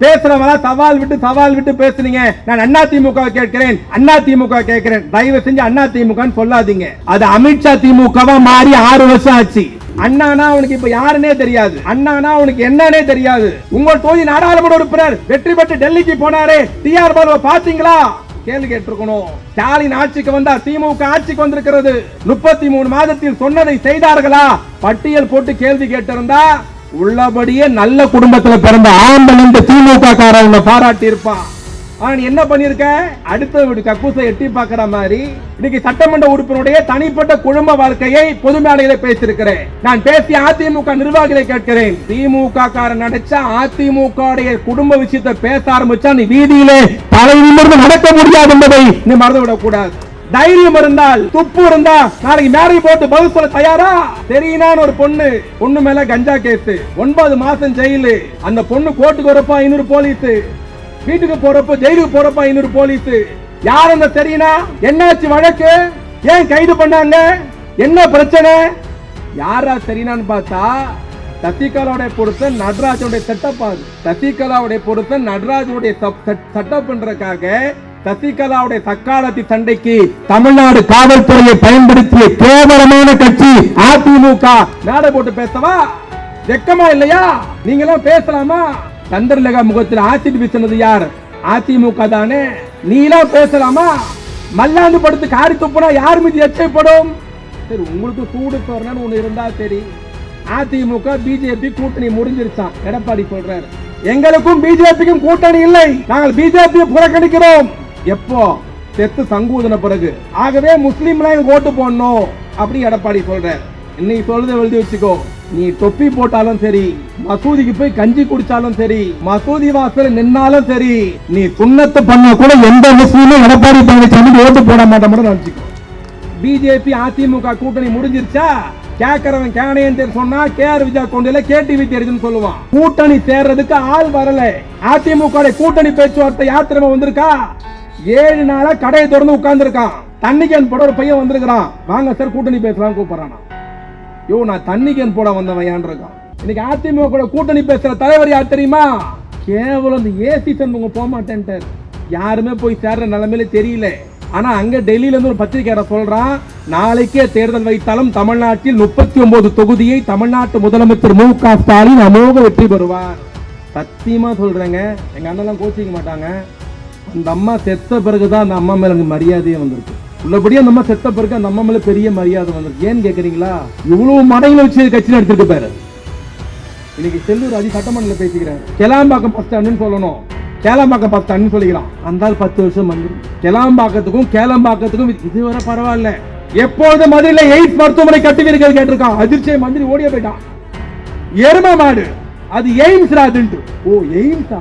பேசுறவங்க சவால் விட்டு சவால் விட்டு பேசுனீங்க. நான் அண்ணா திமுக கேட்கிறேன். அண்ணா திமுக கேட்கிறேன். தயவு செஞ்சு அண்ணா திமுக சொல்லாதீங்க. அது அமித்ஷா திமுகவா மாறி ஆறு வருஷம் ஆச்சு. அண்ணானா அவனுக்கு இப்ப யாருன்னே தெரியாது. அண்ணானா அவனுக்கு என்னன்னே தெரியாது. உங்கள் தொகுதி நாடாளுமன்ற உறுப்பினர் வெற்றி பெற்று டெல்லிக்கு போனாரே. டிஆர் பாலுவை பாத்தீங்களா கேள்வி கேட்டிருக்கணும். ஸ்டாலின் ஆட்சிக்கு வந்தா திமுக ஆட்சிக்கு வந்திருக்கிறது. முப்பத்தி மூணு மாதத்தில் சொன்னதை செய்தார்களா? பட்டியல் போட்டு கேள்வி கேட்டிருந்தா உள்ளபடியே நல்ல குடும்பத்துல பிறந்த ஆம்பன் இந்த திமுக காரவங்க பாராட்டி இருப்பான் ஆனா நீ என்ன பண்ணிருக்க அடுத்த வீடு கக்கூசை எட்டி பாக்குற மாதிரி இன்னைக்கு சட்டமன்ற உறுப்பினருடைய தனிப்பட்ட குடும்ப வாழ்க்கையை பொது மேடையில பேசியிருக்கிறேன். நான் பேசிய அதிமுக நிர்வாகிகளை கேட்கிறேன். திமுக காரன் நடிச்சா அதிமுக குடும்ப விஷயத்தை பேச ஆரம்பிச்சா நீ வீதியிலே தலை நிமிர்ந்து நடக்க முடியாது என்பதை நீ மறந்து விடக்கூடாது தைரியம் இருந்தால் துப்பு இருந்தா நாளைக்கு மேடை போட்டு பதில் சொல்ல தயாரா? தெரியினான்னு ஒரு பொண்ணு பொண்ணு மேல கஞ்சா கேஸ். ஒன்பது மாசம் ஜெயிலு. அந்த பொண்ணு கோர்ட்டுக்கு வரப்ப இன்னொரு போலீஸ். வீட்டுக்கு போறப்ப ஜெயிலுக்கு போறப்ப இன்னொரு போலீஸ். யார் அந்த தெரியுனா? என்னாச்சு வழக்கு? ஏன் கைது பண்ணாங்க? என்ன பிரச்சனை? யாரா தெரியுனான்னு பார்த்தா சசிகலாவுடைய பொருத்தன் நடராஜனுடைய செட்டப் ஆகுது சசிகலாவுடைய பொருத்தன் நடராஜனுடைய செட்டப் பண்றதுக்காக சசிகலாவுடைய தக்காளத்தி சண்டைக்கு தமிழ்நாடு காவல்துறையை பயன்படுத்திய கேவலமான கட்சி அதிமுக. நாட போட்டு பேசவா? வெக்கமா இல்லையா? நீங்க எல்லாம் பேசலாமா? சந்திரலேகா முகத்தில் ஆசிட் வீசினது யார்? அதிமுக தானே. நீலாம் பேசலாமா? மல்லாந்து படுத்து காரி துப்புனா யார் மீது எச்சைப்படும்? சரி உங்களுக்கு சூடு சொரணன்னு ஒண்ணு இருந்தா சரி. அதிமுக பிஜேபி கூட்டணி முடிஞ்சிருச்சான் எடப்பாடி சொல்றாரு. எங்களுக்கும் பிஜேபிக்கும் கூட்டணி இல்லை. நாங்கள் பிஜேபியை புறக்கணிக்கிறோம். எப்போ செத்து சங்கூதின பிறகு? ஆகவே முஸ்லீம்லாம் எனக்கு ஓட்டு போடணும் அப்படி எடப்பாடி சொல்றாரு. இன்னைக்கு சொல்றதை எழுதி வச்சுக்கோ. நீ தொப்பி போட்டாலும் சரி மசூதிக்கு போய் கஞ்சி குடிச்சாலும் சரி மசூதி வாசல் நின்னாலும் சரி நீ சுண்ணத்து பண்ண கூட எந்த முஸ்லீமும் எடப்பாடி பழனிசாமி ஓட்டு போட மாட்டேன் நினைச்சுக்கோ. பிஜேபி அதிமுக கூட்டணி முடிஞ்சிருச்சா? கேக்குறவன் கேனையன் தேர் சொன்னா கேஆர் விஜயா கொண்டையில கேடிவி தெரியுதுன்னு சொல்லுவான். கூட்டணி சேர்றதுக்கு ஆள் வரல. அதிமுக கூட்டணி பேச்சுவார்த்தை யாத்திரமா வந்திருக்கா? ஏழு நாளா கடையை திறந்து உட்கார்ந்துருக்கான். தண்ணி போட ஒரு பையன் வந்திருக்கிறான். வாங்க சார் கூட்டணி பேசலாம் கூப்பிடுறான் யோ நான் தண்ணி போட வந்தவன் ஏன் இருக்கான் இன்னைக்கு அதிமுக கூட கூட்டணி பேசுற தலைவர் யார் தெரியுமா? கேவலம் இந்த ஏசி சண்முகம் போக மாட்டேன்ட்டார் யாருமே போய் சேர்ற நிலைமையில தெரியல. ஆனா அங்க டெல்லியில இருந்து ஒரு பத்திரிகையாளர் சொல்றான். நாளைக்கே தேர்தல் வைத்தாலும் தமிழ்நாட்டில் முப்பத்தி ஒன்பது தொகுதியை தமிழ்நாட்டு முதலமைச்சர் மு க ஸ்டாலின் அமோக வெற்றி பெறுவார். சத்தியமா சொல்றேங்க. எங்க அண்ணெல்லாம் கோச்சிக்க மாட்டாங்க. அந்த அம்மா செத்த பிறகுதான் அந்த அம்மா மேல எனக்கு மரியாதையே வந்திருக்கு. உள்ளபடியே அந்த அம்மா செத்த பிறகு அந்த அம்மா மேலே பெரிய மரியாதை வந்திருக்கு. ஏன்னு கேட்குறீங்களா இவ்வளவு மடையில் வச்சு கட்சி எடுத்துருக்கு பாரு. இன்னைக்கு செல்லூர் அதி சட்டமன்றத்தில் பேசிக்கிறேன். கெலாம்பாக்கம் பஸ் ஸ்டாண்டுன்னு சொல்லணும். கேளம்பாக்கம் பஸ் ஸ்டாண்டுன்னு சொல்லிக்கலாம். அந்த பத்து வருஷம் வந்து கெலாம்பாக்கத்துக்கும் கேளம்பாக்கத்துக்கும் இதுவரை பரவாயில்ல. எப்பொழுது மதுரையில எய்ட்ஸ் மருத்துவமனை கட்டுவீர்கள் கேட்டிருக்கான். அதிர்ச்சியை மந்திரி ஓடிய போயிட்டான். எரும மாடு. அது எய்ம்ஸ் அதுன்ட்டு ஓ எய்ம்ஸா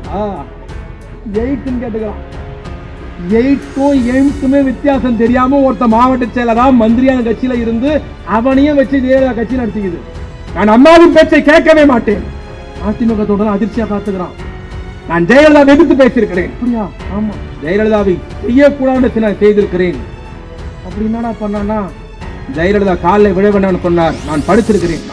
எய்ட்ஸ்ன்னு கேட்டுக்கலாம். எய்ட்ஸும் எய்ம்ஸுமே வித்தியாசம் தெரியாம ஒருத்த மாவட்ட செயலரா மந்திரியான கட்சியில இருந்து அவனையும் வச்சு ஜெயலலிதா கட்சி நடத்திக்குது. நான் அம்மாவின் பேச்சை கேட்கவே மாட்டேன். அதிமுக தொடர்ந்து அதிர்ச்சியா காத்துக்கிறான். நான் ஜெயலலிதா எதிர்த்து பேசியிருக்கிறேன். அப்படியா? ஆமாம் ஜெயலலிதாவை செய்யக்கூடாதுன்னு நான் செய்திருக்கிறேன். அப்படி என்னடா பண்ணானா ஜெயலலிதா காலில் விழ வேண்டாம்னு சொன்னார். நான் படிச்சிருக்கிறேன்.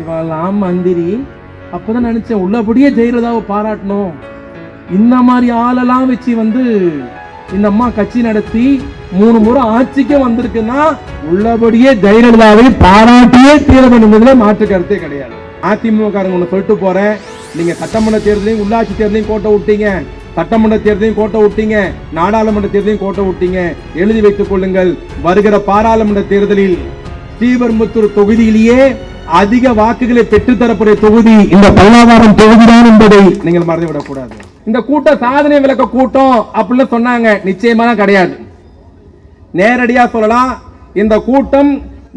இவெல்லாம் மந்திரி. அப்பதான் நினைச்சேன் உள்ளபடியே ஜெயலலிதாவை பாராட்டணும். இந்த மாதிரி ஆளெல்லாம் வச்சு வந்து இந்த அம்மா கட்சி நடத்தி மூணு முறை ஆட்சிக்கே வந்திருக்குன்னா உள்ளபடியே ஜெயலலிதாவை பாராட்டியே தீர வேண்டும் மாற்று கருத்தே கிடையாது. அதிமுக ஒன்று சொல்லிட்டு போறேன். நீங்க சட்டமன்ற தேர்தலையும் உள்ளாட்சி தேர்தலையும் கோட்டை விட்டீங்க. சட்டமன்ற தேர்தலையும் கோட்டை விட்டீங்க. நாடாளுமன்ற தேர்தலையும் கோட்டை விட்டீங்க. எழுதி வைத்துக் கொள்ளுங்கள். வருகிற பாராளுமன்ற தேர்தலில் ஸ்ரீபெரும்புத்தூர் தொகுதியிலேயே அதிக வாக்குகளை பெற்றுத்தரக்கூடிய தொகுதி இந்த பல்லாவரம் தொகுதிதான் என்பதை நீங்கள் மறந்துவிடக் கூடாது இந்த கூட்டம் சாதனை விளக்க கூட்டம் அப்படின்னு சொன்னாங்க. நிச்சயமான கிடையாது. நேரடியாக சொல்லலாம். இந்த கூட்டம்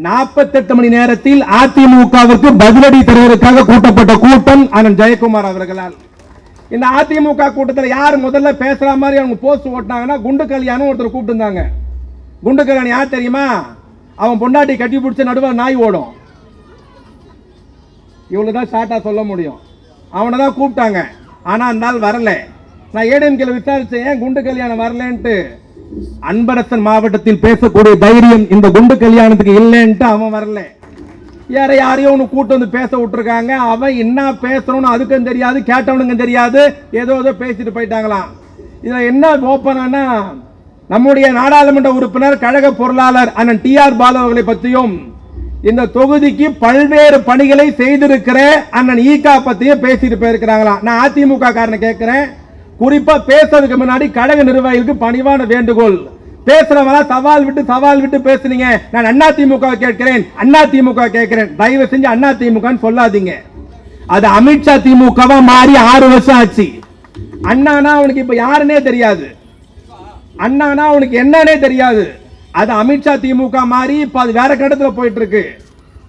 48 மணி நேரத்தில் அதிமுகவிற்கு பதிலடி தருவதற்காக கூட்டப்பட்ட கூட்டம் அண்ணன் ஜெயக்குமார் அவர்களால். இந்த அதிமுக கூட்டத்தில் யார் முதல்ல பேசுற மாதிரி அவங்க போஸ்ட் ஓட்டினாங்கன்னா குண்டு கல்யாணம் ஒருத்தர் கூப்பிட்டுருந்தாங்க. குண்டு கல்யாணம் யார் தெரியுமா? அவன் பொண்டாட்டி கட்டி பிடிச்ச நடுவில் நாய் ஓடும். இவ்வளோ தான் ஷார்ட்டா சொல்ல முடியும். அவனை தான் கூப்பிட்டாங்க. ஆனால் அந்த ஆள் வரல. நான் ஏடிஎம்கேல விசாரிச்சேன் ஏன் குண்டு கல்யாணம் வரலன்ட்டு? அன்பரசன் மாவட்டத்தில் பேசக்கூடிய தைரியம் இந்த குண்டு கல்யாணத்துக்கு இல்லைன்ட்டு அவன் வரல. வேற யாரையோ ஒன்று கூட்டு வந்து பேச விட்டுருக்காங்க. அவன் என்ன பேசணும்னு அதுக்கும் தெரியாது கேட்டவனுக்கும் தெரியாது. ஏதோ ஏதோ பேசிட்டு போயிட்டாங்களாம். இதில் என்ன ஓப்பனானா நம்முடைய நாடாளுமன்ற உறுப்பினர் கழக பொருளாளர் அண்ணன் டி ஆர் பாலு அவர்களை பற்றியும் இந்த தொகுதிக்கு பல்வேறு பணிகளை செய்திருக்கிற அண்ணன் ஈகா பத்தியும் பேசிட்டு போயிருக்கிறாங்களாம் நான் அதிமுக காரனை கேட்கிறேன். குறிப்பா பேசுறதுக்கு முன்னாடி கழக நிர்வாகிகளுக்கு பணிவான வேண்டுகோள். பேசுறவங்களா சவால் விட்டு சவால் விட்டு பேசுனீங்க. நான் அண்ணா திமுக கேட்கிறேன். அண்ணா திமுக கேட்கிறேன். தயவு செஞ்சு அண்ணா திமுக சொல்லாதீங்க. அது அமித்ஷா திமுகவா மாறி ஆறு வருஷம் ஆச்சு. அண்ணானா அவனுக்கு இப்ப யாருன்னே தெரியாது. அண்ணானா அவனுக்கு என்னன்னே தெரியாது. அது அமித்ஷா திமுக மாதிரி இப்போ அது வேற கட்டத்தில் போயிட்டு இருக்கு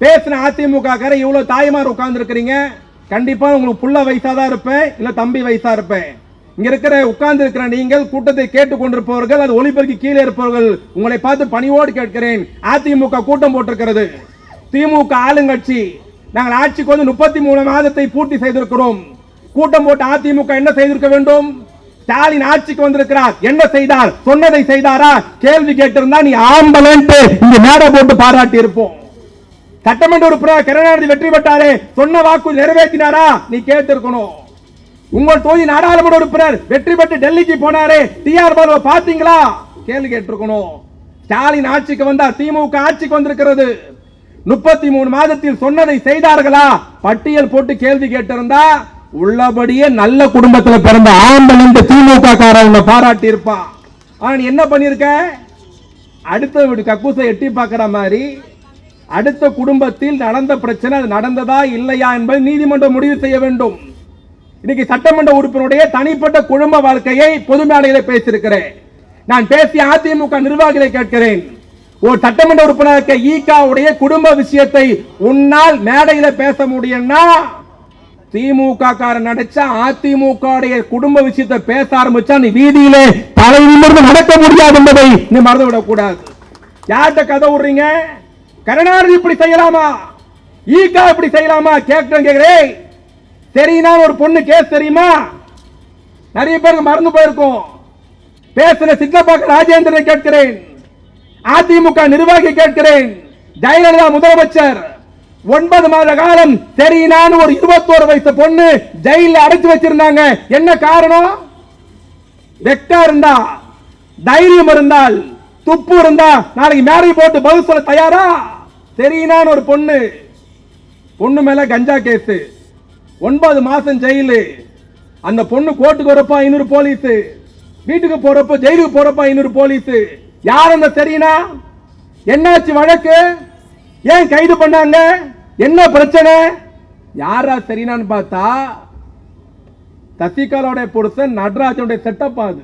பேசின அதிமுக காரை இவ்வளோ தாய்மார் உட்கார்ந்து கண்டிப்பா உங்களுக்கு புள்ள வயசா தான் இருப்பேன் இல்ல தம்பி வயசா இருப்பேன். இங்க இருக்கிற உட்கார்ந்து இருக்கிற நீங்கள் கூட்டத்தை கேட்டுக் கொண்டிருப்பவர்கள் அது ஒளிபெருக்கு கீழே இருப்பவர்கள் உங்களை பார்த்து பணிவோடு கேட்கிறேன். அதிமுக கூட்டம் போட்டிருக்கிறது. திமுக ஆளுங்கட்சி நாங்கள் ஆட்சிக்கு வந்து முப்பத்தி மூணு மாதத்தை பூர்த்தி செய்திருக்கிறோம். கூட்டம் போட்டு அதிமுக என்ன செய்திருக்க வேண்டும்? ஸ்டாலின் ஆட்சிக்கு வந்திருக்கிறார். என்ன செய்தார்? சொன்னதை செய்தாரா? கேள்வி கேட்டிருந்தா நீ ஆம்பலன்ட்டு இங்க மேடை போட்டு பாராட்டி இருப்போம் சட்டமன்ற உறுப்பினர் கருணாநிதி வெற்றி பெற்றாரே. சொன்ன வாக்கு நிறைவேற்றினாரா? நீ கேட்டிருக்கணும். உங்கள் தொகுதி நாடாளுமன்ற உறுப்பினர் வெற்றி பெற்று டெல்லிக்கு போனாரே. டிஆர் பாலுவை பாத்தீங்களா கேள்வி கேட்டிருக்கணும். ஸ்டாலின் ஆட்சிக்கு வந்தார் திமுக ஆட்சிக்கு வந்திருக்கிறது. முப்பத்தி மூணு மாதத்தில் சொன்னதை செய்தார்களா? பட்டியல் போட்டு கேள்வி கேட்டிருந்தா உள்ளபடியே நல்ல குடும்பத்துல பிறந்த ஆம்பன் இந்த திமுக காரவங்க பாராட்டி இருப்பான் ஆனா நீ என்ன பண்ணிருக்க அடுத்த வீடு கக்கூசை எட்டி பார்க்கிற மாதிரி அடுத்த குடும்பத்தில் நடந்த பிரச்சனை அது நடந்ததா இல்லையா என்பதை நீதிமன்றம் முடிவு செய்ய வேண்டும். இன்னைக்கு சட்டமன்ற உறுப்பினருடைய தனிப்பட்ட குடும்ப வாழ்க்கையை பொது மேடையில பேசியிருக்கிறேன். நான் பேசிய அதிமுக நிர்வாகிகளை கேட்கிறேன். ஒரு சட்டமன்ற உறுப்பினருக்கு ஈகாவுடைய குடும்ப விஷயத்தை உன்னால் மேடையில பேச முடியும்னா திமுக காரன் நடிச்சா அதிமுக குடும்ப விஷயத்தை பேச ஆரம்பிச்சா நீ வீதியிலே தலை நிமிர்ந்து நடக்க முடியாது என்பதை நீ மறந்து விடக் கூடாது யார்கிட்ட கதை விடுறீங்க? கருணாநிதி இப்படி செய்யலாமா? ஈகா இப்படி செய்யலாமா? கேட்கிறேன் கேக்குறேன். தெரியுனா ஒரு பொண்ணு கேஸ் தெரியுமா? நிறைய பேருக்கு மறந்து போயிருக்கும். பேசுற சித்தப்பாக்க ராஜேந்திரனை கேட்கிறேன். அதிமுக நிர்வாகி கேட்கிறேன். ஜெயலலிதா முதலமைச்சர். ஒன்பது மாத காலம் தெரியினான்னு ஒரு இருபத்தோரு வயசு பொண்ணு ஜெயில அடைச்சு வச்சிருந்தாங்க. என்ன காரணம்? வெக்கா இருந்தா தைரியம் இருந்தால் துப்பு இருந்தா நாளைக்கு மேரேஜ் போட்டு பதில் சொல்ல தயாரா? தெரியினான்னு ஒரு பொண்ணு. பொண்ணு மேல கஞ்சா கேஸ். ஒன்பது மாசம் ஜெயிலு. அந்த பொண்ணு கோர்ட்டுக்கு வரப்ப இன்னொரு போலீஸ். வீட்டுக்கு போறப்ப ஜெயிலுக்கு போறப்ப இன்னொரு போலீஸ். யார் அந்த சரினா என்னாச்சு வழக்கு? ஏன் கைது பண்ணாங்க? என்ன பிரச்சனை? யாரா சரினான்னு பார்த்தா சசிகலாவுடைய புருஷன் நடராஜனுடைய செட்டப் அது.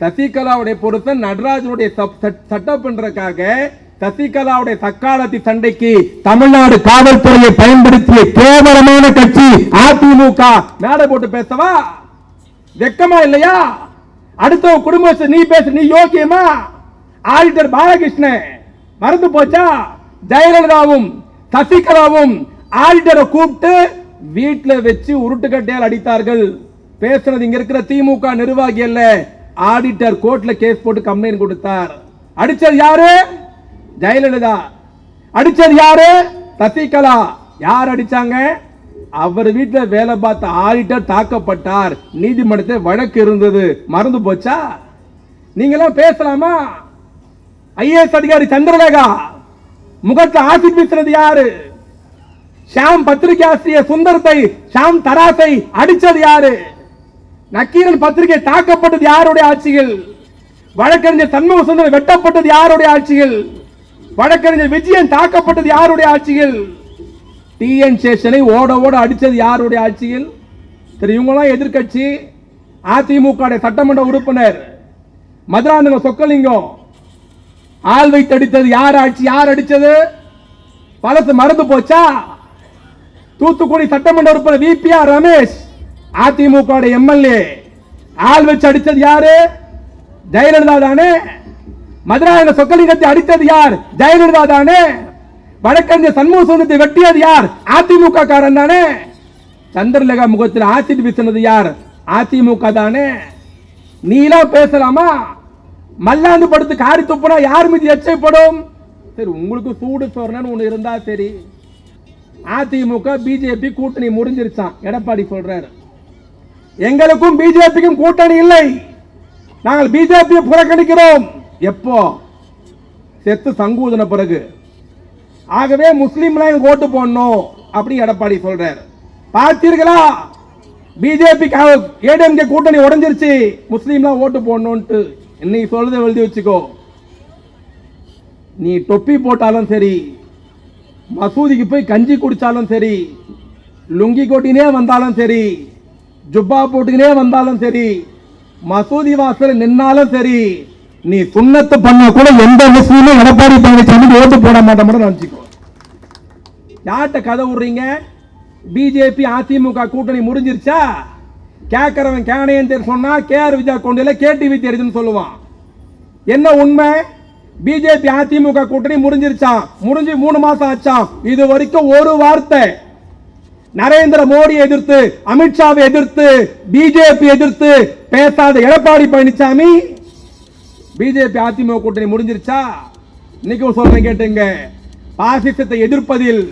சசிகலாவுடைய புருஷன் நடராஜனுடைய செட்டப் பண்றதுக்காக சசிகலாவுடைய தக்காளத்தி சண்டைக்கு தமிழ்நாடு காவல்துறையை பயன்படுத்திய கேவலமான கட்சி அதிமுக. மேடை போட்டு பேசவா? வெக்கமா இல்லையா? அடுத்த குடும்ப நீ பேச நீ யோக்கியமா? ஆடிட்டர் பாலகிருஷ்ணன் மறந்து போச்சா? ஜெயலலிதாவும் சசிகலாவும் ஆடிட்டரை கூப்பிட்டு வீட்டுல வச்சு உருட்டுக்கட்டையால் அடித்தார்கள். பேசுனது இங்க இருக்கிற திமுக நிர்வாகி அல்ல ஆடிட்டர் கோர்ட்ல கேஸ் போட்டு கம்ப்ளைண்ட் கொடுத்தார். அடிச்சது யாரு? ஜெயலலிதா. அடிச்சது யாரு? சசிகலா. யார் அடிச்சாங்க? அவர் வீட்டுல வேலை பார்த்த ஆடிட்டர் தாக்கப்பட்டார். நீதிமன்றத்தில் வழக்கு இருந்தது. மறந்து போச்சா? நீங்களாம் பேசலாமா? ஐஏஎஸ் அதிகாரி சந்திரலேகா. முகத்தை ஆசிட் வீசுறது யாரு? ஷாம் பத்திரிகை ஆசிரியர் சுந்தரத்தை ஷாம் தராசை அடிச்சது யாரு? நக்கீரன் பத்திரிகை தாக்கப்பட்டது யாருடைய ஆட்சிகள் வழக்கறிஞர் சண்முக சுந்தரம் வெட்டப்பட்டது யாருடைய ஆட்சிகள் வழக்கறிஞர் விஜயன் தாக்கப்பட்டது யாருடைய ஆட்சிகள் டிஎன் சேஷனை ஓட ஓட அடித்தது யாருடைய ஆட்சியில்? சரி இவங்களாம் எதிர்க்கட்சி அதிமுக சட்டமன்ற உறுப்பினர் மதுராந்தகம் சொக்கலிங்கம் ஆள் வைத்து அடித்தது யார் ஆட்சி? யார் அடிச்சது பழசு மறந்து போச்சா? தூத்துக்குடி சட்டமன்ற உறுப்பினர் விபிஆர் ரமேஷ் அதிமுக எம்எல்ஏ. ஆள் வச்சு அடிச்சது யாரு? ஜெயலலிதா தானே. மதுராயன சொக்கலிங்கத்தை அடித்தது யார்? ஜெயலலிதா தானே. வடக்கறிஞர் சண்முக சுந்தரத்தை வெட்டியது யார்? அதிமுக காரன் தானே. சந்திரலேகா முகத்தில் ஆசிட் வீசினது யார்? அதிமுக தானே. நீலாம் பேசலாமா? மல்லாந்து படுத்து காரி துப்புனா யார் மீது எச்சைப்படும்? சரி உங்களுக்கு சூடு சொரணன்னு ஒன்று இருந்தா சரி. அதிமுக பிஜேபி கூட்டணி முடிஞ்சிருச்சான் எடப்பாடி சொல்றாரு. எங்களுக்கும் பிஜேபிக்கும் கூட்டணி இல்லை. நாங்கள் பிஜேபியை புறக்கணிக்கிறோம். எப்போ? செத்து சங்கூதன பிறகு. ஆகவே முஸ்லீம்லாம் ஓட்டு போடணும் அப்படி எடப்பாடி சொல்றாரு. பார்த்தீர்களா? பிஜேபி ஏடிஎம்கே கூட்டணி உடஞ்சிருச்சு. முஸ்லீம்லாம் ஓட்டு போடணும்ட்டு இன்னைக்கு சொல்றதை எழுதி வச்சுக்கோ. நீ தொப்பி போட்டாலும் சரி மசூதிக்கு போய் கஞ்சி குடிச்சாலும் சரி லுங்கி கொட்டினே வந்தாலும் சரி ஜுப்பா போட்டுக்கினே வந்தாலும் சரி மசூதி வாசல் நின்னாலும் சரி நீ சுண்ணத்தை பண்ண கூட எந்த முஸ்லீமும் எடப்பாடி பழனிசாமி ஓட்டு போட மாட்டோம் மட்டும் நினைச்சுக்கோ யார்கிட்ட கதை விடுறீங்க? பிஜேபி அதிமுக கூட்டணி முடிஞ்சிருச்சா? கேட்கறவன் கேனையன் தேர் சொன்னா கேஆர் விஜயா கொண்டில கேடிவி தெரியுதுன்னு சொல்லுவான். என்ன உண்மை? பிஜேபி அதிமுக கூட்டணி முடிஞ்சிருச்சான் முடிஞ்சு மூணு மாசம் ஆச்சான் இது வரைக்கும் ஒரு வார்த்தை. நரேந்திர மோடி எதிர்த்து அமித்ஷாவை எதிர்த்து பிஜேபி எதிர்த்து பேசாத எடப்பாடி பழனிசாமி பிஜேபி அதிமுக கூட்டணி முடிஞ்சிருச்சா? இன்னைக்கும் சொல்றேன் கேட்டுங்க. பாசிசத்தை எதிர்ப்பதில்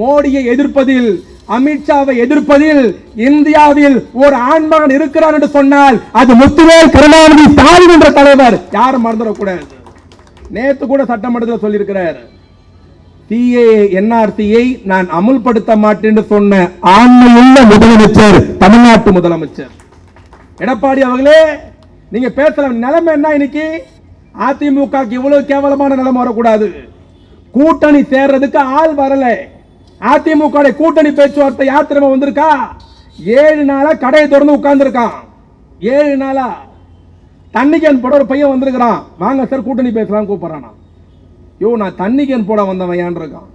மோடியை எதிர்ப்பதில் அமித்ஷாவை எதிர்ப்பதில் இந்தியாவில் ஒரு ஆண்மகன் இருக்கிறார் என்று சொன்னால் அது முத்துவேல் கருணாநிதி ஸ்டாலின் என்ற தலைவர். யாரும் மறந்துடக்கூடாது. நேத்து கூட சட்டமன்றத்தில் சொல்லியிருக்கிறார். சிஏ என்ஆர்சியை நான் அமுல்படுத்த மாட்டேன் சொன்ன ஆண்மையுள்ள முதலமைச்சர் தமிழ்நாட்டு முதலமைச்சர். எடப்பாடி அவர்களே நீங்க பேசல நிலைமை என்ன இன்னைக்கு? அதிமுக இவ்வளவு கேவலமான நிலைமை வரக்கூடாது. கூட்டணி சேர்றதுக்கு ஆள் வரலை. அதிமுக கூட்டணி பேச்சுவார்த்தை யார் திரும்ப வந்திருக்கா? ஏழு நாளா கடையை திறந்து உட்கார்ந்துருக்கான். ஏழு நாளா தண்ணிக்கன் போட ஒரு பையன் வந்திருக்கிறான். வாங்க சார் கூட்டணி பேசலாம் கூப்பிட்றான் யோ நான் தண்ணிக்கன் போட வந்தவன் இருக்கான்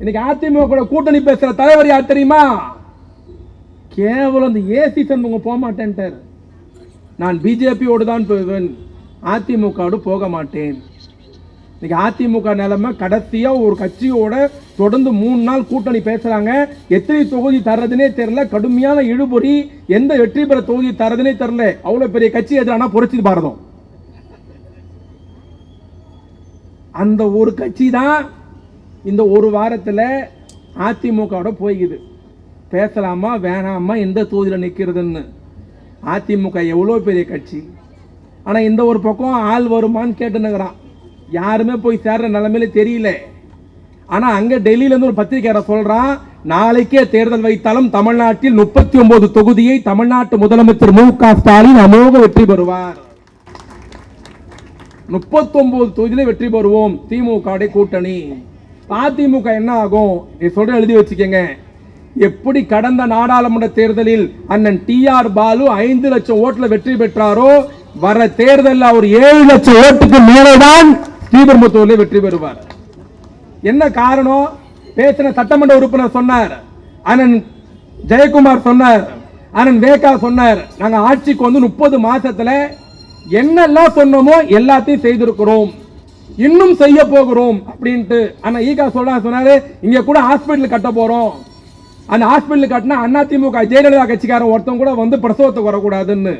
இன்னைக்கு அதிமுக கூட்டணி பேசுற தலைவர் யார் தெரியுமா? கேவலம் இந்த ஏசி சண்முகம் போக மாட்டேன்ட்டார். நான் பிஜேபியோடு தான் போவேன். அதிமுகவோடு போக மாட்டேன். இன்னைக்கு அதிமுக நிலைமை கடைசியா ஒரு கட்சியோட தொடர்ந்து மூணு நாள் கூட்டணி பேசுறாங்க. எத்தனை தொகுதி தர்றதுனே தெரியல. கடுமையான இழுபறி. எந்த வெற்றி பெற தொகுதி தர்றதுனே தெரியல. அவ்வளவு பெரிய கட்சி எதிரானா புரட்சி பாரதம். அந்த ஒரு கட்சி தான் இந்த ஒரு வாரத்தில் அதிமுகவோட போய்க்குது. பேசலாமா வேணாமா எந்த தொகுதியில் நிற்கிறதுன்னு அதிமுக எவ்வளோ பெரிய கட்சி. ஆனால் இந்த ஒரு பக்கம் ஆள் வருமான்னு கேட்டுனுக்கிறான் யாருமே போய் சேர்ற நிலைமையில தெரியல. ஆனால் அங்கே டெல்லியிலேருந்து ஒரு பத்திரிகையாளர் சொல்கிறான் நாளைக்கே தேர்தல் வைத்தாலும் தமிழ்நாட்டில் முப்பத்தி ஒன்பது தொகுதியை தமிழ்நாட்டு முதலமைச்சர் மு. க. ஸ்டாலின் அமோக வெற்றி பெறுவார். முப்பத்தொன்பது தொகுதியில வெற்றி பெறுவோம் திமுக கூட்டணி. அதிமுக என்ன ஆகும்? நீ சொல்ற எழுதி வச்சுக்கங்க. எப்படி கடந்த நாடாளுமன்ற தேர்தலில் அண்ணன் டி. ஆர். பாலு ஐந்து லட்சம் ஓட்டுல வெற்றி பெற்றாரோ வர தேர்தலில் அவர் ஏழு லட்சம் ஓட்டுக்கு மேலேதான் ஸ்ரீபெரும்புத்தூர்ல வெற்றி பெறுவார். என்ன காரணம் பேசின சட்டமன்ற உறுப்பினர் சொன்னார். அண்ணன் ஜெயக்குமார் சொன்னார். அண்ணன் வேகா சொன்னார். நாங்கள் ஆட்சிக்கு வந்து முப்பது மாசத்துல என்னெல்லாம் சொன்னோமோ எல்லாத்தையும் செய்திருக்கிறோம். இன்னும் செய்ய போகிறோம் அப்படின்ட்டு ஆனா ஈகா சொல்ல சொன்னாரு. இங்க கூட ஹாஸ்பிட்டல் கட்ட போறோம். அந்த ஹாஸ்பிட்டல் கட்டினா அதிமுக ஜெயலலிதா கட்சிக்காரன் ஒருத்தன் கூட வந்து பிரசவத்துக்கு வரக்கூடாதுன்னு.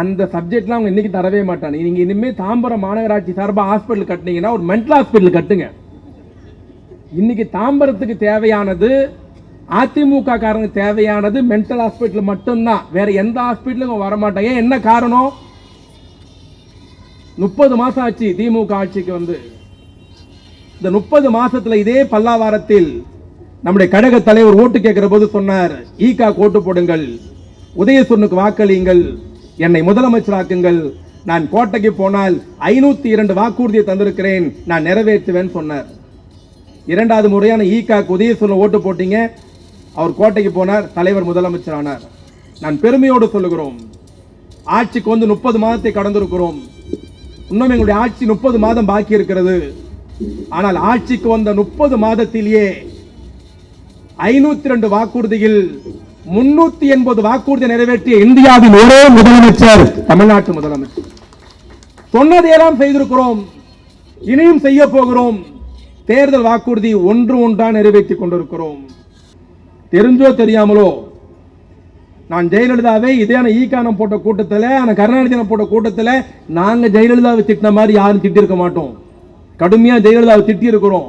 அந்த சப்ஜெக்ட்லாம் அவங்க இன்னைக்கு தரவே மாட்டாங்க. நீங்கள் இனிமேல் தாம்பரம் மாநகராட்சி சார்பாக ஹாஸ்பிட்டல் கட்டினீங்கன்னா ஒரு மென்டல் ஹாஸ்பிட்டல் கட்டுங்க. இன்னைக்கு தாம்பரத்துக்கு தேவையானது அதிமுக காரங்க தேவையானது மென்டல் ஹாஸ்பிட்டல் மட்டும்தான். வேற எந்த ஹாஸ்பிட்டலுக்கும் வர மாட்டாங்க ஏன் என்ன காரணம்? முப்பது மாதம் ஆச்சு திமுக ஆட்சிக்கு வந்து. இந்த முப்பது மாசத்துல இதே பல்லாவாரத்தில் நம்முடைய கழக தலைவர் ஓட்டு கேட்கிற போது சொன்னார் ஈகா ஓட்டு போடுங்கள். உதயசூரனுக்கு வாக்களியுங்கள். என்னை முதலமைச்சராக்குங்கள். நான் கோட்டைக்கு போனால் ஐநூத்தி இரண்டு வாக்குறுதியை தந்திருக்கிறேன். நான் நிறைவேற்றுவேன் சொன்னார். இரண்டாவது முறையான ஈகாக்கு உதயசூரன் ஓட்டு போட்டீங்க. அவர் கோட்டைக்கு போனார் தலைவர் முதலமைச்சர் ஆனார் நான் பெருமையோடு சொல்லுகிறோம். ஆட்சிக்கு வந்து முப்பது மாதத்தை கடந்திருக்கிறோம். இன்னும் எங்களுடைய ஆட்சி முப்பது மாதம் பாக்கி இருக்கிறது. ஆனால் ஆட்சிக்கு வந்த முப்பது மாதத்திலேயே ஐநூத்தி ரெண்டு வாக்குறுதியில் முன்னூத்தி எண்பது வாக்குறுதி நிறைவேற்றிய இந்தியாவின் ஒரே முதலமைச்சர் தமிழ்நாட்டு முதலமைச்சர். சொன்னதையெல்லாம் செய்திருக்கிறோம். இனியும் செய்ய போகிறோம் தேர்தல் வாக்குறுதி ஒன்று ஒன்றா நிறைவேற்றி கொண்டிருக்கிறோம். தெரிஞ்சோ தெரியாமலோ நான் ஜெயலலிதாவை இதே ஈகானம் போட்ட கூட்டத்தில் ஆனால் கருணாநிதினம் போட்ட கூட்டத்தில் நாங்க ஜெயலலிதாவை திட்டின மாதிரி யாரும் திட்டிருக்க மாட்டோம். கடுமையாக ஜெயலலிதாவை திட்டி இருக்கிறோம்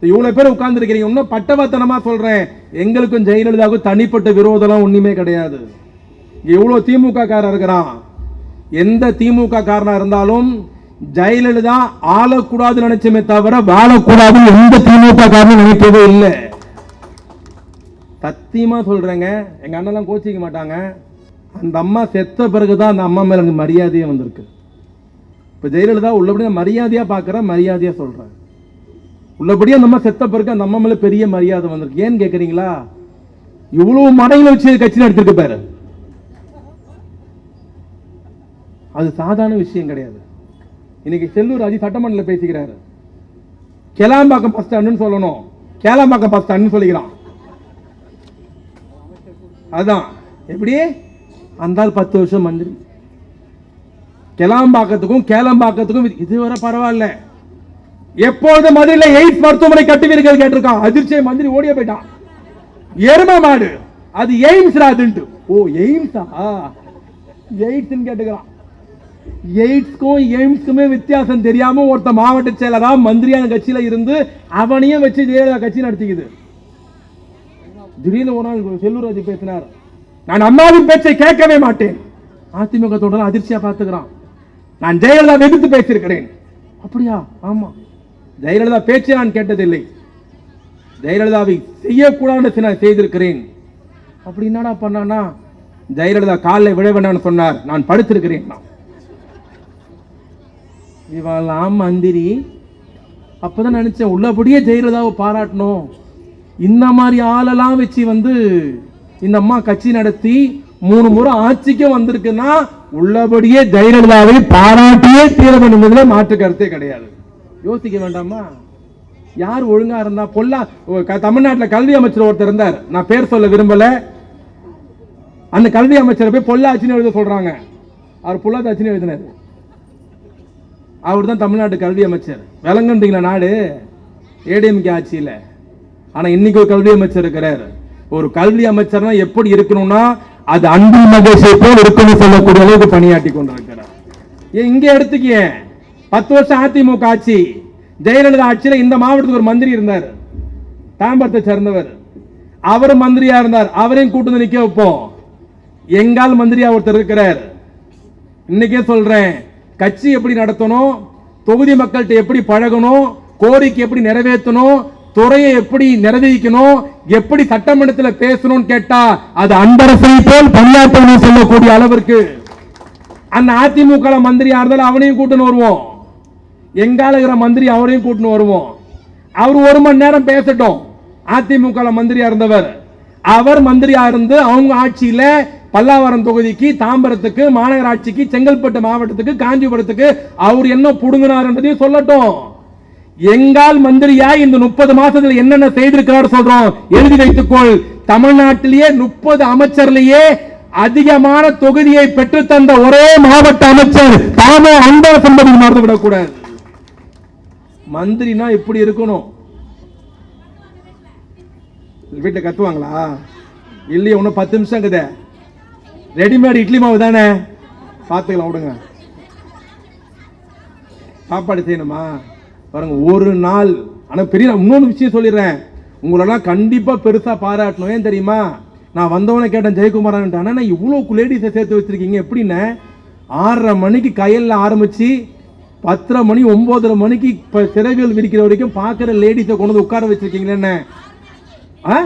இவ்வளவு பேர் உட்கார்ந்துருக்கிறீங்க. இன்னும் பட்டவத்தனமா சொல்றேன். எங்களுக்கும் ஜெயலலிதாவுக்கும் தனிப்பட்ட விரோதம்லாம் ஒண்ணுமே கிடையாது. இங்க இவ்வளவு திமுக காரர் இருக்கிறான். எந்த திமுக காரனா இருந்தாலும் ஜெயலலிதா ஆளக்கூடாதுன்னு நினைச்சமே தவிர வாழக்கூடாதுன்னு எந்த திமுக காரனும் நினைக்கவே இல்லை. சத்தியமா சொல்றேங்க. எங்க அண்ணெல்லாம் கோச்சிக்க மாட்டாங்க. அந்த அம்மா செத்த பிறகுதான் அந்த அம்மா மேல எனக்கு மரியாதையே வந்திருக்கு. இப்ப ஜெயலலிதா உள்ளபடி மரியாதையாக மரியாதையா பார்க்கறேன் மரியாதையா சொல்றேன். உள்ளபடியாக நம்ம செத்த பிறகு அந்த அம்மா பெரிய மரியாதை வந்திருக்கு. ஏன்னு கேக்குறீங்களா? இவ்வளவு மடங்களை வச்சு கட்சி நடத்திருக்கு பாரு. அது சாதாரண விஷயம் கிடையாது. இன்னைக்கு செல்லூர் அஜி சட்டமன்றத்தில் பேசிக்கிறாரு. கேளாம்பாக்கம் பஸ் ஸ்டாண்டுன்னு சொல்லணும். கேளாம்பாக்கம் பஸ் ஸ்டாண்டுன்னு சொல்லிக்கிறான். அதான். எப்படி? அந்த பத்து வருஷம் மந்திரி. கெலாம்பாக்கத்துக்கும் கேளம்பாக்கத்துக்கும் இதுவரை பரவாயில்ல. எப்பொழுது மதுரையில் எய்ட்ஸ் மருத்துவமனை கட்டுவீர்கள் கேட்டிருக்கான். அதிர்ச்சியை மந்திரி ஓடிய போயிட்டான். எரும மாடு. அது எய்ம்ஸ் அதுன்ட்டு ஓ எய்ம்ஸா எய்ட்ஸ் கேட்டுக்கிறான். எய்ட்ஸ்க்கும் எய்ம்ஸ்க்குமே வித்தியாசம் தெரியாம ஒருத்த மாவட்ட செயலரா மந்திரியான கட்சியில இருந்து அவனையும் வச்சு ஜெயலலிதா கட்சி நடத்திக்குது. திடீர்னு ஒரு நாள் செல்லூராஜ் பேசினார். நான் அம்மாவின் பேச்சை கேட்கவே மாட்டேன். அதிமுக தொடர் அதிர்ச்சியா பார்த்துக்கிறான். நான் ஜெயலலிதா எதிர்த்து பேசியிருக்கிறேன். அப்படியா? ஆமா. ஜெயலலிதா பேச்சை நான் கேட்டதில்லை. ஜெயலலிதாவை செய்யக்கூடாதுன்னு நான் செய்திருக்கிறேன். அப்படி என்னடா பண்ணானா ஜெயலலிதா காலில் விழ வேண்டாம்னு சொன்னார். நான் படுத்திருக்கிறேன். நான் இவெல்லாம் மந்திரி அப்போதான் நினச்சேன் உள்ளபடியே ஜெயலலிதாவை பாராட்டணும். இந்த மாதிரி ஆளெல்லாம் வச்சு வந்து இந்த அம்மா கட்சி நடத்தி மூணு முறை ஆட்சிக்கு வந்திருக்குன்னா உள்ளபடியே ஜெயலலிதாவை பாராட்டியே தீர வேண்டும் மாற்று கருத்தே கிடையாது. யோசிக்க வேண்டாமா? யார் ஒழுங்கா இருந்தா பொல்லா தமிழ்நாட்டில் தமிழ்நாட்டுல கல்வி அமைச்சர் ஒருத்தர் இருந்தார். நான் பேர் சொல்ல விரும்பல. அந்த கல்வி அமைச்சரை போய் பொள்ளாச்சின்னு எழுத சொல்றாங்க. அவர் பொள்ளாச்சின்னு எழுதினார். அவர் தான் தமிழ்நாட்டு கல்வி அமைச்சர். விளங்குன்றீங்களா நாடு? ஏடிஎம்கே ஆட்சியில். ஆனா இன்னைக்கு ஒரு கல்வி அமைச்சர் இருக்கிறார். ஒரு கல்வி அமைச்சர்னா எப்படி இருக்கணும்னா அது அன்பு மகேஷை போல் இருக்கணும் சொல்லக்கூடிய அளவுக்கு பணியாற்றி கொண்டிருக்கிறார். ஏன் இங்கே எடுத்துக்கிய பத்து வருஷம் அதிமுக ஆட்சி. ஜெயலலிதா ஆட்சியில இந்த மாவட்டத்துக்கு ஒரு மந்திரி இருந்தார். தாம்பரத்தை சேர்ந்தவர். அவர் மந்திரியா இருந்தார். அவரையும் கூட்டு வந்து நிக்க வைப்போம். எங்கால் மந்திரியா ஒருத்தர் இருக்கிறார். இன்னைக்கே சொல்றேன் கட்சி எப்படி நடத்தணும் தொகுதி மக்கள்கிட்ட எப்படி பழகணும் கோரிக்கை எப்படி நிறைவேற்றணும் துறையை எப்படி நிறைவேக்கணும் எப்படி சட்டமன்றத்தில் பேசணும்னு கேட்டா அது அன்பரசை போல் பணியாற்றணும் சொல்லக்கூடிய அளவிற்கு. அந்த அதிமுக மந்திரியா இருந்தாலும் அவனையும் கூட்டுன்னு வருவோம். எங்கால இருக்கிற மந்திரி அவரையும் கூட்டின்னு வருவோம். அவர் ஒரு மணி நேரம் பேசட்டும். அதிமுக மந்திரியா இருந்தவர். அவர் மந்திரியா இருந்து அவங்க ஆட்சியில பல்லாவரம் தொகுதிக்கு தாம்பரத்துக்கு மாநகராட்சிக்கு செங்கல்பட்டு மாவட்டத்துக்கு காஞ்சிபுரத்துக்கு அவர் என்ன புடுங்கினார்ன்றதையும் சொல்லட்டும். எங்கால் மந்திரியா இந்த முப்பது மாசத்துல என்னென்ன செய்திருக்கிறார் சொல்றோம். எழுதி வைத்துக்கொள். தமிழ்நாட்டிலேயே முப்பது அமைச்சர்லயே அதிகமான தொகுதியை பெற்றுத்தந்த ஒரே மாவட்ட அமைச்சர். தாமே அன்பரசன் என்பதை மறந்து விடக்கூடாது மந்திரினா எப்படி இருக்கணும்? வீட்டை கத்துவாங்களா இல்லையே இன்னும் பத்து நிமிஷம் இருக்குதே. ரெடிமேட் இட்லி மாவு தானே? பார்த்துக்கலாம் விடுங்க. சாப்பாடு செய்யணுமா? பாருங்க ஒரு நாள். ஆனால் பெரிய இன்னொன்று விஷயம் சொல்லிடுறேன். உங்களெல்லாம் கண்டிப்பாக பெருசாக பாராட்டணும். ஏன் தெரியுமா? நான் வந்தவனை கேட்டேன் ஜெயக்குமாரன் இவ்வளோ லேடிஸை சேர்த்து வச்சிருக்கீங்க. எப்படின்னு? ஆறரை மணிக்கு கையில் ஆரம்பித்து பத்தரை மணி ஒன்பதரை மணிக்கு இப்போ சிறைகள் விரிக்கிற வரைக்கும் பார்க்குற லேடிஸை கொண்டு வந்து உட்கார வச்சுருக்கீங்களே என்ன? ஆ?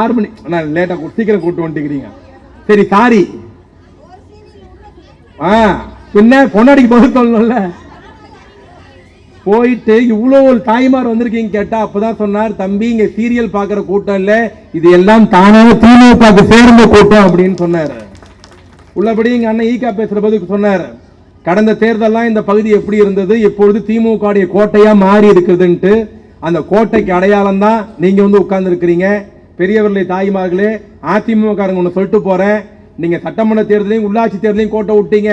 ஆறு மணி நான் லேட்டாக சீக்கிரம் கூட்டு வந்துட்டுக்கிறீங்க சரி சாரி ஆ பின்ன பொன்னாடிக்கு பதில் சொல்லணும்ல. போயிட்டு இவ்வளோ ஒரு தாய்மார் வந்திருக்கீங்க கேட்டா அப்பதான் சொன்னார் தம்பி இங்க சீரியல் பார்க்குற கூட்டம் இல்ல. இது எல்லாம் தானாக திமுகவுக்கு சேர்ந்த கூட்டம் அப்படின்னு சொன்னார். உள்ளபடி எங்க அண்ணன் ஈகா பேசுற பதிலுக்கு சொன்னார். கடந்த தேர்தல்லாம் இந்த பகுதி எப்படி இருந்தது? இப்பொழுது திமுக கோட்டையாக மாறி இருக்குதுன்ட்டு அந்த கோட்டைக்கு அடையாளம் தான் நீங்கள் வந்து உட்கார்ந்துருக்கிறீங்க. பெரியவர்களே தாய்மார்களே அதிமுகாரங்க ஒன்று சொல்லிட்டு போகிறேன் நீங்கள் சட்டமன்ற தேர்தலையும் உள்ளாட்சி தேர்தலையும் கோட்டை விட்டீங்க.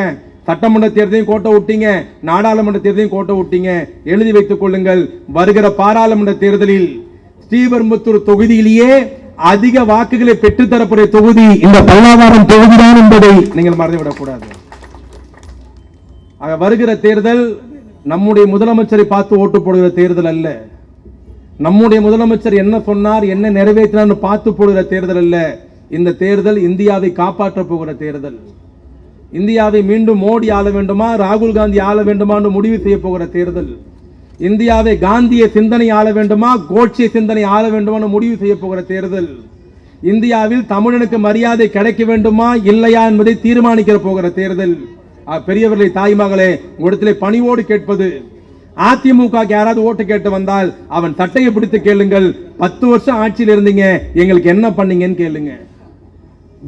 சட்டமன்ற தேர்தலையும் கோட்டை விட்டீங்க. நாடாளுமன்ற தேர்தலையும் கோட்டை விட்டீங்க. எழுதி வைத்துக் கொள்ளுங்கள். வருகிற பாராளுமன்ற தேர்தலில் ஸ்ரீபெரும்புத்தூர் தொகுதியிலேயே அதிக வாக்குகளை பெற்றுத்தரக்கூடிய தொகுதி இந்த பல்லாவாரம் தொகுதிதான் என்பதை நீங்கள் மறந்துவிடக்கூடாது வருகிற தேர்தல் நம்முடைய முதலமைச்சரை பார்த்து ஓட்டு போடுகிற தேர்தல் அல்ல. நம்முடைய முதலமைச்சர் என்ன சொன்னார் என்ன நிறைவேற்றினார் பார்த்து போடுகிற தேர்தல் அல்ல. இந்த தேர்தல் இந்தியாவை காப்பாற்ற போகிற தேர்தல். இந்தியாவை மீண்டும் மோடி ஆள வேண்டுமா ராகுல் காந்தி ஆள வேண்டுமா என்று முடிவு செய்ய போகிற தேர்தல். இந்தியாவை காந்திய சிந்தனை ஆள வேண்டுமா கோட்சிய சிந்தனை ஆள வேண்டுமா என்று முடிவு செய்ய போகிற தேர்தல். இந்தியாவில் தமிழனுக்கு மரியாதை கிடைக்க வேண்டுமா இல்லையா என்பதை தீர்மானிக்கிற போகிற தேர்தல். பெரியவர்களை தாய்மகளே உங்களிடத்திலே பணிவோடு கேட்பது. அதிமுக யாராவது ஓட்டு கேட்டு வந்தால் அவன் சட்டையை பிடித்து கேளுங்கள். பத்து வருஷம் ஆட்சியில் இருந்தீங்க எங்களுக்கு என்ன பண்ணீங்கன்னு கேளுங்க.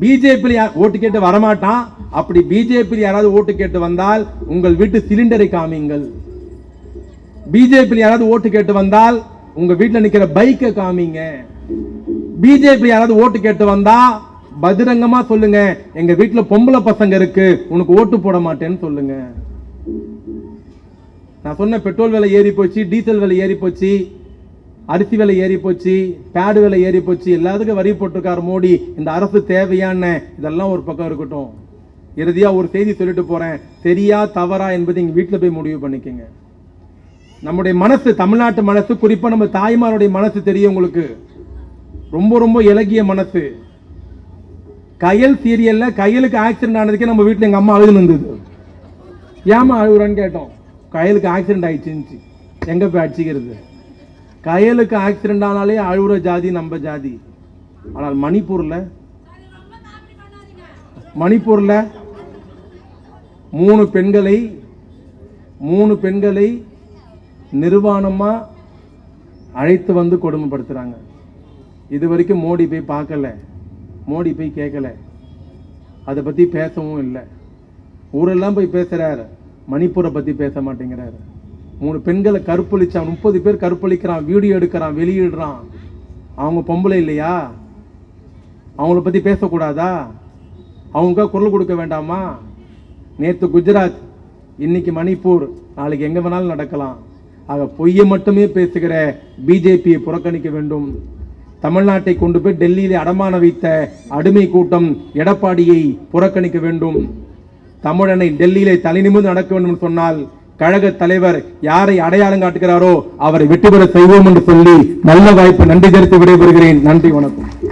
பிஜேபி ஓட்டு கேட்டு வரமாட்டான். அப்படி பிஜேபி யாராவது ஓட்டு கேட்டு வந்தால் உங்கள் வீட்டு சிலிண்டரை காமிங்கள் பிஜேபி யாராவது ஓட்டு கேட்டு வந்தால் உங்க வீட்டில் நிற்கிற பைக்கை காமிங்க. பிஜேபி யாராவது ஓட்டு கேட்டு வந்தா பகிரங்கமா சொல்லுங்க. எங்க வீட்டுல பொம்பளை பசங்க இருக்கு. உனக்கு ஓட்டு போட மாட்டேன்னு சொல்லுங்க. நான் சொன்ன பெட்ரோல் விலை ஏறி போச்சு டீசல் விலை ஏறி போச்சு அரிசி விலை ஏறி போச்சு பேடு விலை ஏறி போச்சு. எல்லாத்துக்கும் வரி போட்டிருக்காரு மோடி. இந்த அரசு தேவையான இதெல்லாம் ஒரு பக்கம் இருக்கட்டும். இறுதியாக ஒரு செய்தி சொல்லிட்டு போகிறேன் சரியா தவறா என்பதை எங்கள் வீட்டில் போய் முடிவு பண்ணிக்கோங்க. நம்முடைய மனசு தமிழ்நாட்டு மனசு குறிப்பாக நம்ம தாய்மாருடைய மனசு தெரியும் உங்களுக்கு. ரொம்ப ரொம்ப இலகிய மனசு. கையல் சீரியலில் கையலுக்கு ஆக்சிடென்ட் ஆனதுக்கே நம்ம வீட்டில் எங்கள் அம்மா அழுது இருந்தது. ஏமா அழுகுறான்னு கேட்டோம். கயலுக்கு ஆக்சிடென்ட் ஆயிடுச்சுன்னு எங்கே போய் அடிச்சுக்கிறது? கையலுக்கு ஆக்சிடென்ட் ஆனாலே அழுகுற ஜாதி நம்ம ஜாதி. ஆனால் மணிப்பூரில்? மணிப்பூரில் மூணு பெண்களை மூணு பெண்களை நிர்வாணமாக அழைத்து வந்து கொடுமைப்படுத்துகிறாங்க இது வரைக்கும் மோடி போய் பார்க்கல. மோடி போய் கேட்கல அதை பத்தி பேசவும் இல்லை. ஊரெல்லாம் போய் பேசுறாரு. மணிப்பூரை பத்தி பேச மாட்டேங்கிறாரு. மூணு பெண்களை கற்பழிச்சான் முப்பது பேர் கற்பழிக்கிறான் வீடியோ எடுக்கிறான் வெளியிடுறான். அவங்க பொம்பளை இல்லையா? அவங்கள பத்தி பேசக்கூடாதா? அவங்க குரல் கொடுக்க வேண்டாமா? நேத்து குஜராத் இன்னைக்கு மணிப்பூர் நாளைக்கு எங்கே வேணாலும் நடக்கலாம். ஆக பொய்யை மட்டுமே பேசுகிற பிஜேபியை புறக்கணிக்க வேண்டும். தமிழ்நாட்டை கொண்டு போய் டெல்லியிலே அடமான வைத்த அடிமை கூட்டம் எடப்பாடியை புறக்கணிக்க வேண்டும். தமிழனை டெல்லியிலே தலைநிமிர்ந்து நடக்க வேண்டும் சொன்னால் கழக தலைவர் யாரை அடையாளம் காட்டுகிறாரோ அவரை வெற்றி பெற செய்வோம் என்று சொல்லி நல்ல வாய்ப்பு நன்றி தெரிவித்து விடைபெறுகிறேன். நன்றி வணக்கம்.